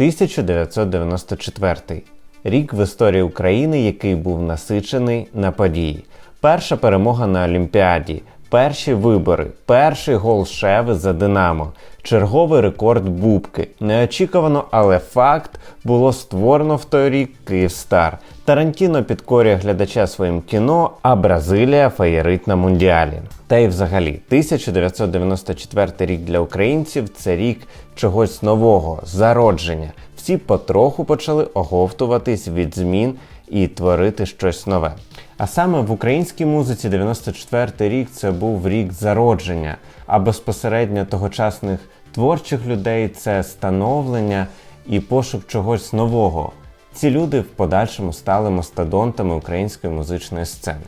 1994 рік в історії України, який був насичений на події. Перша перемога на Олімпіаді, перші вибори, перший гол Шеви за Динамо, черговий рекорд Бубки. Неочікувано, але факт було створено в той рік Київстар. Тарантіно підкорює глядача своїм кіно, а Бразилія феєрить на мундіалі. Та й взагалі, 1994 рік для українців це рік чогось нового, зародження. Всі потроху почали оговтуватись від змін і творити щось нове. А саме в українській музиці 94 рік це був рік зародження, а безпосередньо тогочасних творчих людей це становлення і пошук чогось нового. Ці люди в подальшому стали мастодонтами української музичної сцени.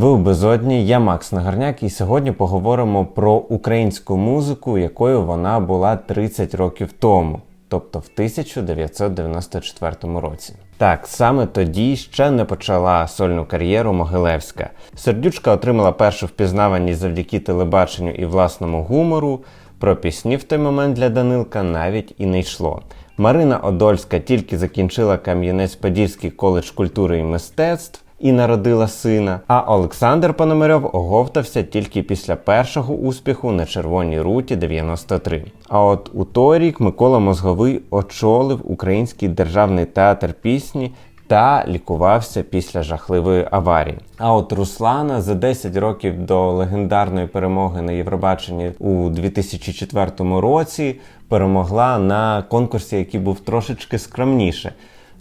Ви у безодні, я Макс Нагарняк, і сьогодні поговоримо про українську музику, якою вона була 30 років тому, тобто в 1994 році. Так, саме тоді ще не почала сольну кар'єру Могилевська. Сердючка отримала першу впізнаваність завдяки телебаченню і власному гумору. Про пісні в той момент для Данилка навіть і не йшло. Марина Одольська тільки закінчила Кам'янець-Подільський коледж культури і мистецтв і народила сина. А Олександр Пономарьов оговтався тільки після першого успіху на Червоній руті 93. А от у той рік Микола Мозговий очолив Український державний театр пісні. Та лікувався після жахливої аварії. А от Руслана за 10 років до легендарної перемоги на Євробаченні у 2004 році перемогла на конкурсі, який був трошечки скромніше.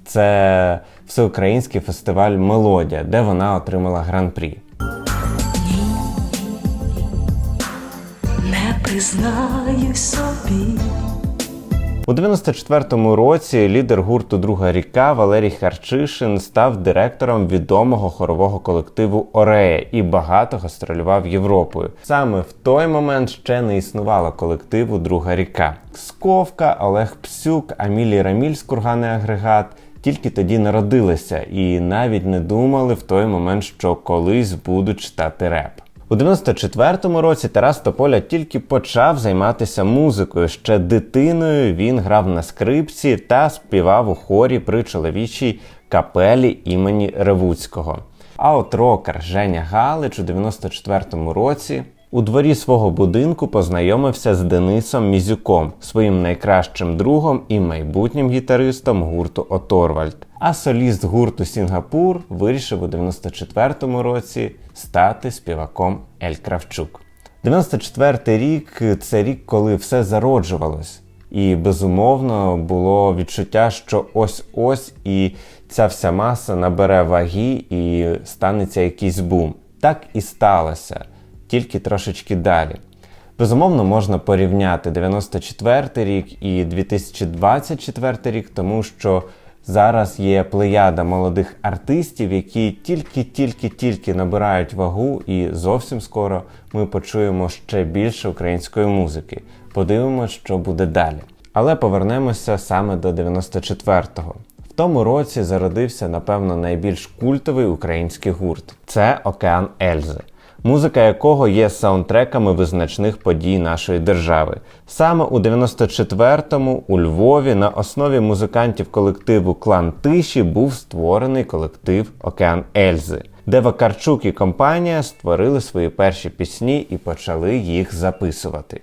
Це всеукраїнський фестиваль Мелодія, де вона отримала гран-прі. не признаюсь собі. У 94-му році лідер гурту Друга ріка Валерій Харчишин став директором відомого хорового колективу Орея і багато гастролював Європою. Саме в той момент ще не існувало колективу Друга ріка. Сковка, Олег Псюк, Амілій Раміль з курганий агрегат. Тільки тоді народилися і навіть не думали в той момент, що колись будуть читати реп. У 94-му році Тарас Тополя тільки почав займатися музикою. Ще дитиною він грав на скрипці та співав у хорі при чоловічій капелі імені Ревуцького. А от рокер Женя Галич у 94-му році у дворі свого будинку познайомився з Денисом Мізюком, своїм найкращим другом і майбутнім гітаристом гурту Оторвальд. А соліст гурту Сінгапур вирішив у 94-му році стати співаком Ель Кравчук. 94-й рік це рік, коли все зароджувалось. І безумовно було відчуття, що ось-ось і ця вся маса набере ваги і станеться якийсь бум. Так і сталося, тільки трошечки далі. Безумовно, можна порівняти 94 рік і 2024 рік, тому що зараз є плеяда молодих артистів, які тільки-тільки-тільки набирають вагу, і зовсім скоро ми почуємо ще більше української музики. Подивимось, що буде далі. Але повернемося саме до 94-го. В тому році зародився, напевно, найбільш культовий український гурт це Океан Ельзи музика якого є саундтреками визначних подій нашої держави. Саме у 94-му у Львові на основі музикантів колективу Клан Тиші був створений колектив Океан Ельзи, де Вакарчук і компанія створили свої перші пісні і почали їх записувати.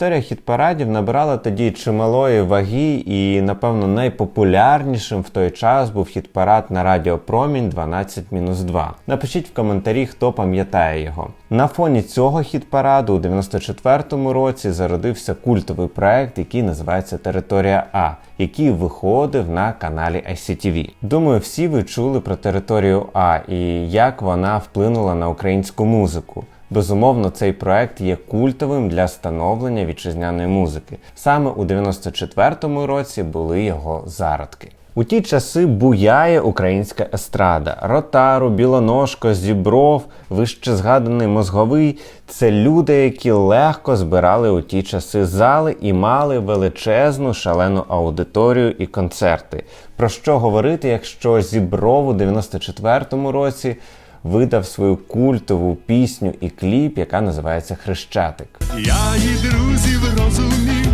Історія хіт-парадів набирала тоді чималої ваги, і, напевно, найпопулярнішим в той час був хіт-парад на Радіо Промінь 12-2. Напишіть в коментарі, хто пам'ятає його. На фоні цього хіт-параду у 94-му році зародився культовий проект, який називається Територія А, який виходив на каналі ICTV. Думаю, всі ви чули про територію А і як вона вплинула на українську музику. Безумовно, цей проект є культовим для становлення вітчизняної музики. Саме у 94-му році були його зародки. У ті часи буяє українська естрада. Ротару, Білоножко, Зібров, вище згаданий мозговий це люди, які легко збирали у ті часи зали і мали величезну шалену аудиторію і концерти. Про що говорити, якщо Зібров у 94-му році видав свою культову пісню і кліп, яка називається Хрещатик. Я і друзів розумів,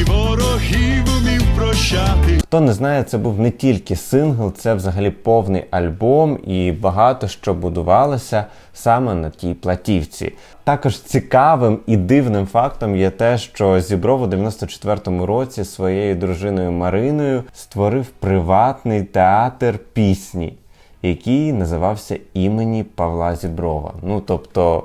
і ворогів умів прощати. Хто не знає, це був не тільки сингл, це взагалі повний альбом, і багато що будувалося саме на тій платівці. Також цікавим і дивним фактом є те, що Зібров у 94-му році своєю дружиною Мариною створив приватний театр пісні, який називався імені Павла Зіброва. Ну тобто.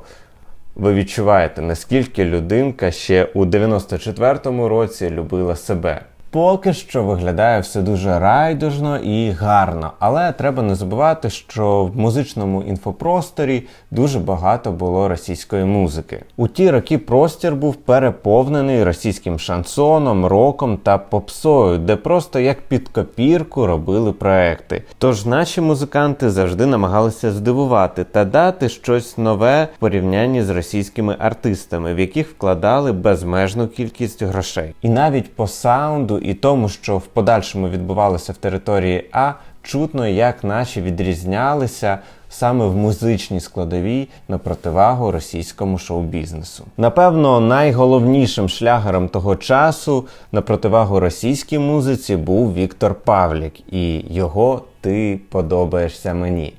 Ви відчуваєте, наскільки людинка ще у 94-му році любила себе. Поки що виглядає все дуже райдужно і гарно, але треба не забувати, що в музичному інфопросторі дуже багато було російської музики. У ті роки простір був переповнений російським шансоном, роком та попсою, де просто як під копірку робили проекти. Тож наші музиканти завжди намагалися здивувати та дати щось нове в порівнянні з російськими артистами, в яких вкладали безмежну кількість грошей. І навіть по саунду і тому, що в подальшому відбувалося в території А, чутно, як наші відрізнялися саме в музичній складовій на противагу російському шоу-бізнесу. Напевно, найголовнішим шлягером того часу на противагу російській музиці був Віктор Павлік, і його ти подобаєшся мені.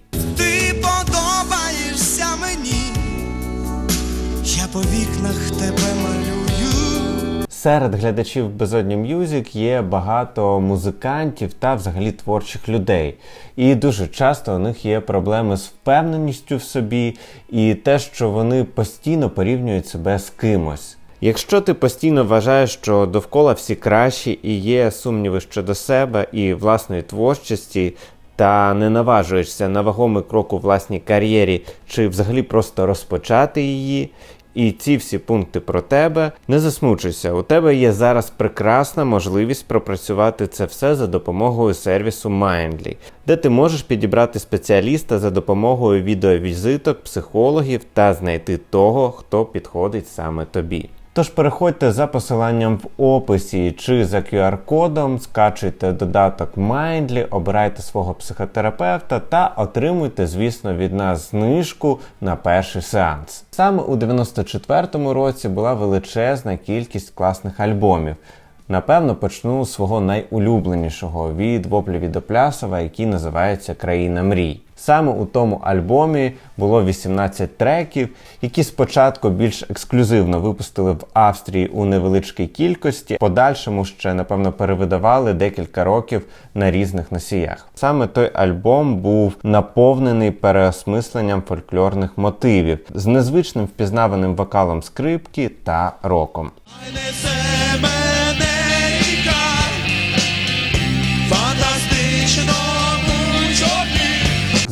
Серед глядачів Безодні М'юзік є багато музикантів та взагалі творчих людей. І дуже часто у них є проблеми з впевненістю в собі і те, що вони постійно порівнюють себе з кимось. Якщо ти постійно вважаєш, що довкола всі кращі і є сумніви щодо себе і власної творчості, та не наважуєшся на вагомий крок у власній кар'єрі чи взагалі просто розпочати її, і ці всі пункти про тебе, не засмучуйся. У тебе є зараз прекрасна можливість пропрацювати це все за допомогою сервісу Mindly, де ти можеш підібрати спеціаліста за допомогою відеовізиток, психологів та знайти того, хто підходить саме тобі. Тож переходьте за посиланням в описі чи за QR-кодом, скачуйте додаток Mindly, обирайте свого психотерапевта та отримуйте, звісно, від нас знижку на перший сеанс. Саме у 94-му році була величезна кількість класних альбомів. Напевно, почну з свого найулюбленішого від Воплі Відоплясова, який називається Країна мрій. Саме у тому альбомі було 18 треків, які спочатку більш ексклюзивно випустили в Австрії у невеличкій кількості, подальшому ще напевно перевидавали декілька років на різних носіях. Саме той альбом був наповнений переосмисленням фольклорних мотивів з незвичним впізнаваним вокалом скрипки та роком. Мене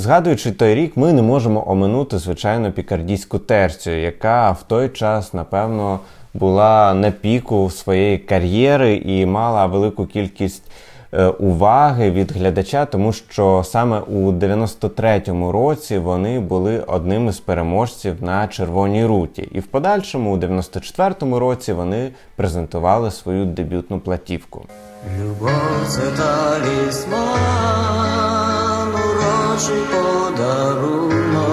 Згадуючи той рік, ми не можемо оминути звичайно пікардійську терцію, яка в той час, напевно, була на піку своєї кар'єри і мала велику кількість е, уваги від глядача, тому що саме у 93-му році вони були одним із переможців на червоній руті. І в подальшому, у 94-му році, вони презентували свою дебютну платівку. Любов це талісман, урочий подарунок.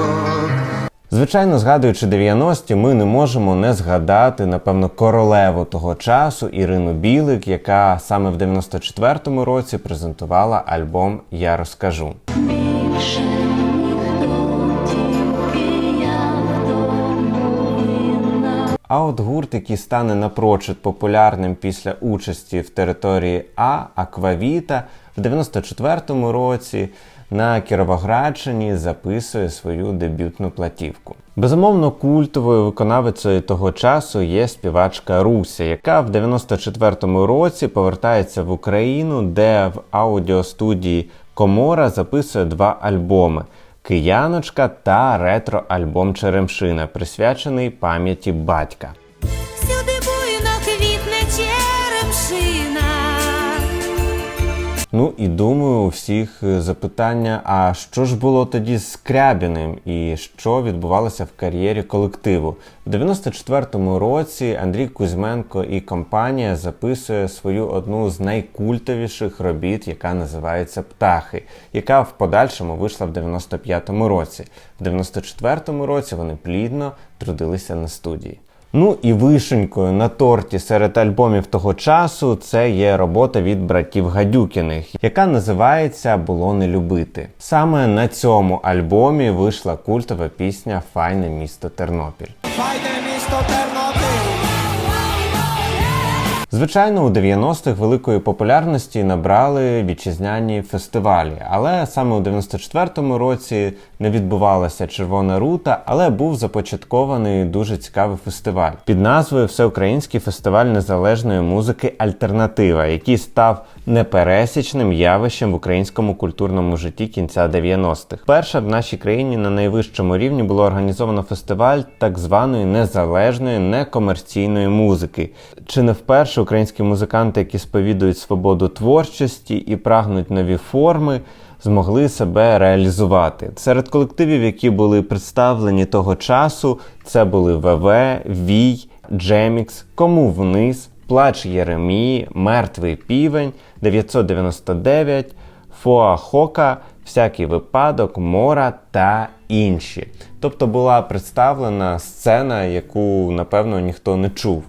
Звичайно, згадуючи 90-ті, ми не можемо не згадати, напевно, королеву того часу Ірину Білик, яка саме в 94-му році презентувала альбом Я розкажу. Більше. А от гурт, який стане напрочуд популярним після участі в території А Аквавіта, в 94-му році на Кіровоградщині записує свою дебютну платівку. Безумовно, культовою виконавицею того часу є співачка Руся, яка в 94-му році повертається в Україну, де в аудіостудії Комора записує два альбоми. Кияночка та ретро-альбом Черемшина, присвячений пам'яті батька. Ну і думаю, у всіх е, запитання: а що ж було тоді з Скрябіним і що відбувалося в кар'єрі колективу? В 94-му році Андрій Кузьменко і компанія записує свою одну з найкультовіших робіт, яка називається Птахи, яка в подальшому вийшла в 95-му році. В 94-му році вони плідно трудилися на студії. Ну і вишенькою на торті серед альбомів того часу це є робота від братів Гадюкіних, яка називається Було не любити. Саме на цьому альбомі вийшла культова пісня Файне місто Тернопіль. Файне місто Тернопіль. Звичайно, у 90-х великої популярності набрали вітчизняні фестивалі, але саме у 94-му році не відбувалася червона рута, але був започаткований дуже цікавий фестиваль під назвою Всеукраїнський фестиваль незалежної музики Альтернатива, який став непересічним явищем в українському культурному житті кінця 90-х. Перша в нашій країні на найвищому рівні було організовано фестиваль так званої незалежної некомерційної музики. Чи не вперше українські музиканти, які сповідують свободу творчості і прагнуть нові форми, змогли себе реалізувати. Серед колективів, які були представлені того часу, це були ВВ, Вій, Джемікс, Кому вниз, Плач Єремії, Мертвий півень, 999, Фоа Хока, Всякий випадок, Мора та інші. Тобто була представлена сцена, яку напевно ніхто не чув.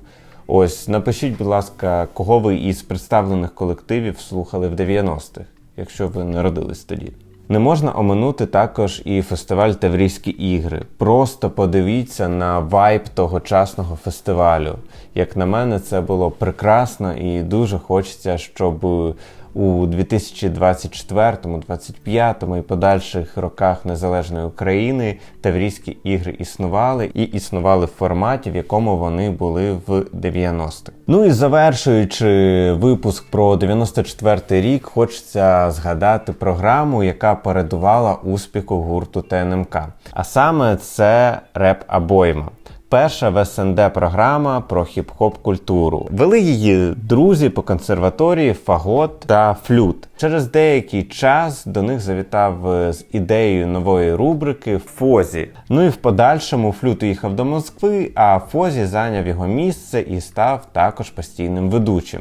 Ось напишіть, будь ласка, кого ви із представлених колективів слухали в 90-х, якщо ви народились тоді. Не можна оминути також і фестиваль Таврійські ігри. Просто подивіться на вайб тогочасного фестивалю. Як на мене, це було прекрасно і дуже хочеться, щоб у 2024, 2025 і подальших роках незалежної України Таврійські ігри існували і існували в форматі, в якому вони були в 90-х. Ну і завершуючи випуск про 94-й рік, хочеться згадати програму, яка передувала успіху гурту ТНМК. А саме це реп Абойма. Перша в СНД програма про хіп-хоп культуру. Вели її друзі по консерваторії Фагот та Флют. Через деякий час до них завітав е, з ідеєю нової рубрики Фозі. Ну і в подальшому Флют уїхав до Москви, а Фозі зайняв його місце і став також постійним ведучим.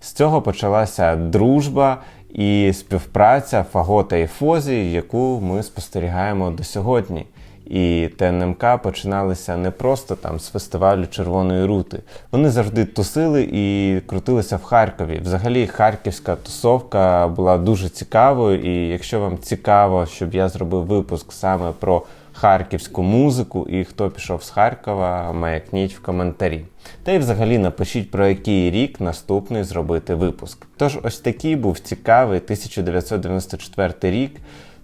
З цього почалася дружба і співпраця Фагота і Фозі, яку ми спостерігаємо до сьогодні. І ТНМК починалися не просто там з фестивалю Червоної рути. Вони завжди тусили і крутилися в Харкові. Взагалі, харківська тусовка була дуже цікавою. І якщо вам цікаво, щоб я зробив випуск саме про харківську музику і хто пішов з Харкова, маякніть в коментарі. Та й взагалі напишіть про який рік наступний зробити випуск. Тож ось такий був цікавий 1994 рік.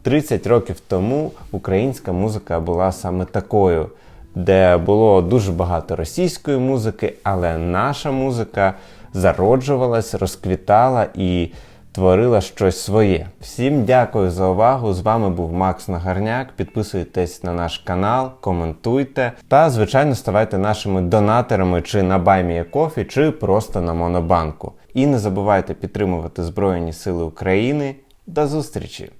30 років тому українська музика була саме такою, де було дуже багато російської музики, але наша музика зароджувалась, розквітала і творила щось своє. Всім дякую за увагу. З вами був Макс Нагарняк. Підписуйтесь на наш канал, коментуйте та, звичайно, ставайте нашими донаторами чи на BuyMeACoffee, чи просто на Монобанку. І не забувайте підтримувати Збройні Сили України. До зустрічі!